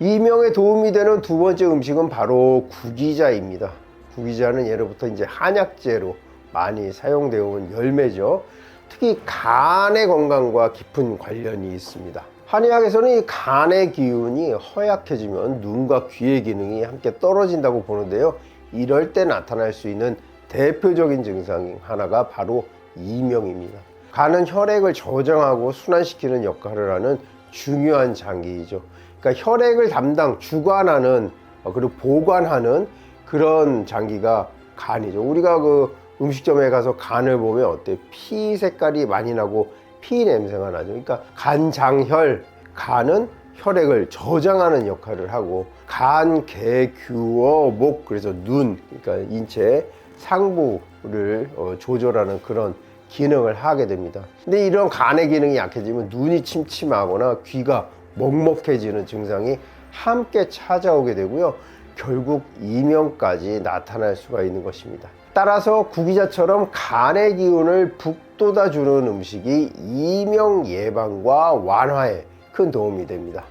이명에 도움이 되는 두 번째 음식은 바로 구기자입니다. 구기자는 예로부터 이제 한약재로 많이 사용되어 온 열매죠. 특히 간의 건강과 깊은 관련이 있습니다. 한의학에서는 이 간의 기운이 허약해지면 눈과 귀의 기능이 함께 떨어진다고 보는데요. 이럴 때 나타날 수 있는 대표적인 증상 하나가 바로 이명입니다. 간은 혈액을 저장하고 순환시키는 역할을 하는 중요한 장기이죠. 그러니까 혈액을 담당 주관하는 어, 그리고 보관하는 그런 장기가 간이죠. 우리가 그 음식점에 가서 간을 보면 어때? 피 색깔이 많이 나고 피 냄새가 나죠. 그러니까 간장혈, 간은 혈액을 저장하는 역할을 하고 간, 개, 규어, 목 그래서 눈, 그러니까 인체 상부를 어, 조절하는 그런 기능을 하게 됩니다. 근데 이런 간의 기능이 약해지면 눈이 침침하거나 귀가 먹먹해지는 증상이 함께 찾아오게 되고요. 결국 이명까지 나타날 수가 있는 것입니다. 따라서 구기자처럼 간의 기운을 북돋아 주는 음식이 이명 예방과 완화에 큰 도움이 됩니다.